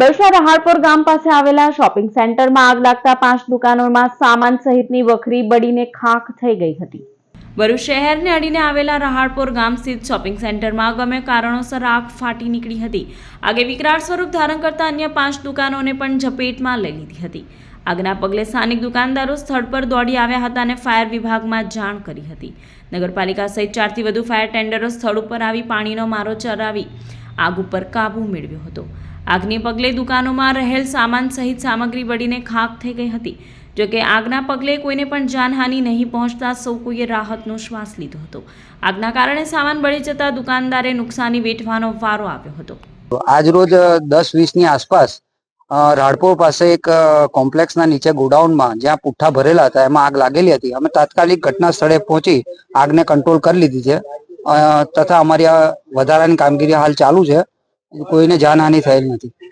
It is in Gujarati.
બરસા રહાડપોર ગામ પાસે આવેલા શોપિંગ સેન્ટરમાં આગ લાગતા પાંચ દુકાનોમાં સામાન સહિતની વખરી બળીને ખાખ થઈ ગઈ હતી. ભરૂચ શહેરને અડીને આવેલા રહાડપોર ગામ સ્થિત શોપિંગ સેન્ટરમાં ગમે કારણોસર આગ ફાટી નીકળી હતી. આગે વિકરાળ સ્વરૂપ ધારણ કરતા અન્ય પાંચ દુકાનોને પણ ઝપેટમાં લઈ લીધી હતી. આગના પગલે સ્થાનિક દુકાનદારો સ્થળ પર દોડી આવ્યા હતા અને ફાયર વિભાગમાં જાણ કરી હતી. નગરપાલિકા સહિત ચારથી વધુ ફાયર ટેન્ડરો સ્થળ ઉપર આવી પાણીનો મારો ચલાવી આગ ઉપર કાબૂ મેળવ્યો હતો. આગને પગલે દુકાનોમાં રહેલ સામાન સહિત સામગ્રી બળીને ખાક થઈ ગઈ હતી. જોકે આગના પગલે કોઈને પણ જાનહાનિ નહીં પહોંચતા સૌ કોઈએ રાહતનો શ્વાસ લીધો હતો. આગના કારણે સામાન બળી જતા દુકાનદારે નુકસાની વેઠવાનો વારો આવ્યો હતો. આજ રોજ દસ વીસની આસપાસ રાડપોર પાસે એક કોમ્પ્લેક્સના નીચે ગોડાઉનમાં જ્યાં પુઠ્ઠા ભરેલા હતા, એમાં આગ લાગેલી હતી. અમે તાત્કાલિક ઘટના સ્થળે પહોંચી આગને કંટ્રોલ કરી લીધી છે. તથા અમારી આ વધારાની કામગીરી હાલ ચાલુ છે. કોઈને જાનહાનિ થયેલ નથી.